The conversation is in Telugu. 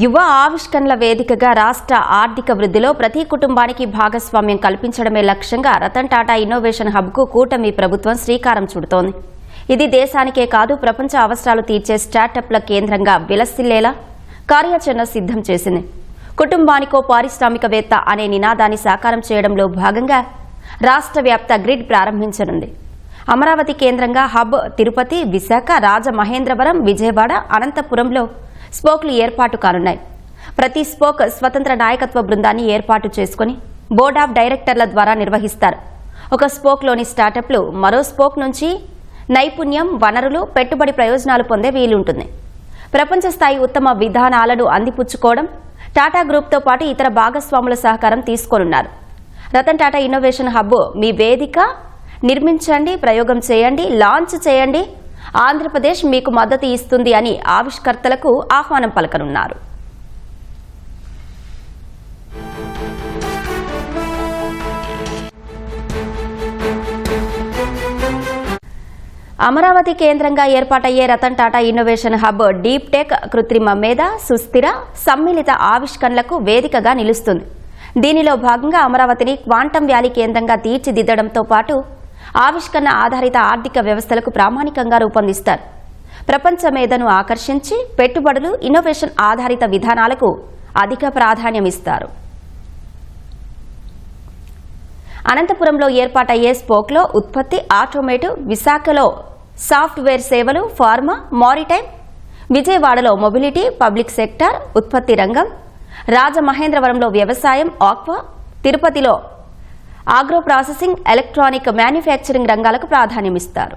యువ ఆవిష్కరణల వేదికగా రాష్ట్ర ఆర్థిక వృద్ధిలో ప్రతి కుటుంబానికి భాగస్వామ్యం కల్పించడమే లక్ష్యంగా రతన్ టాటా ఇన్నోవేషన్ హబ్కు కూటమి ప్రభుత్వం శ్రీకారం చుడుతోంది. ఇది దేశానికే కాదు ప్రపంచ అవసరాలు తీర్చే స్టార్టప్ల కేంద్రంగా విలసిల్లేలా కార్యాచరణ సిద్ధం చేసింది. కుటుంబానికో పారిశ్రామికవేత్త అనే నినాదాన్ని సాకారం చేయడంలో భాగంగా రాష్ట్ర వ్యాప్త గ్రిడ్ ప్రారంభించనుంది. అమరావతి కేంద్రంగా హబ్ తిరుపతి విశాఖ రాజమహేంద్రవరం విజయవాడ అనంతపురంలో స్పోక్లు ఏర్పాటు కానున్నాయి. ప్రతి స్పోక్ స్వతంత్ర నాయకత్వ బృందాన్ని ఏర్పాటు చేసుకుని బోర్డ్ ఆఫ్ డైరెక్టర్ల ద్వారా నిర్వహిస్తారు. ఒక స్పోక్లోని స్టార్టప్లు మరో స్పోక్ నుంచి నైపుణ్యం వనరులు పెట్టుబడి ప్రయోజనాలు పొందే వీలుంటుంది. ప్రపంచ స్థాయి ఉత్తమ విధానాలను అందిపుచ్చుకోవడం టాటా గ్రూప్తో పాటు ఇతర భాగస్వాముల సహకారం తీసుకోనున్నారు. రతన్ టాటా ఇన్నోవేషన్ హబ్ మీ వేదిక నిర్మించండి ప్రయోగం చేయండి లాంచ్ చేయండి ఆంధ్రప్రదేశ్ మీకు మద్దతు ఇస్తుంది అని ఆవిష్కర్తలకు ఆహ్వానం పలకనున్నారు. అమరావతి కేంద్రంగా ఏర్పాటయ్యే Ratan Tata innovation hub deep tech కృత్రిమ మేధ సుస్థిర సమ్మిళిత ఆవిష్కరణలకు వేదికగా నిలుస్తుంది. దీనిలో భాగంగా అమరావతిని క్వాంటం వ్యాలీ కేంద్రంగా తీర్చిదిద్దడంతో పాటు ఆవిష్కరణ ఆధారిత ఆర్థిక వ్యవస్థలకు ప్రామాణికంగా రూపొందిస్తారు. ప్రపంచ మేధను ఆకర్షించి పెట్టుబడులు ఇన్నోవేషన్ ఆధారిత విధానాలకు అధిక ప్రాధాన్యమిస్తారు. అనంతపురంలో ఏర్పాటయ్యే స్పోక్లో ఉత్పత్తి ఆటోమేటివ్ విశాఖలో సాఫ్ట్వేర్ సేవలు ఫార్మా మారిటైమ్ విజయవాడలో మొబిలిటీ పబ్లిక్ సెక్టార్ ఉత్పత్తి రంగం రాజమహేంద్రవరంలో వ్యవసాయం ఆక్వా తిరుపతిలో ఆగ్రో ప్రాసెసింగ్ ఎలక్ట్రానిక్ మ్యానుఫ్యాక్చరింగ్ రంగాలకు ప్రాధాన్యమిస్తారు.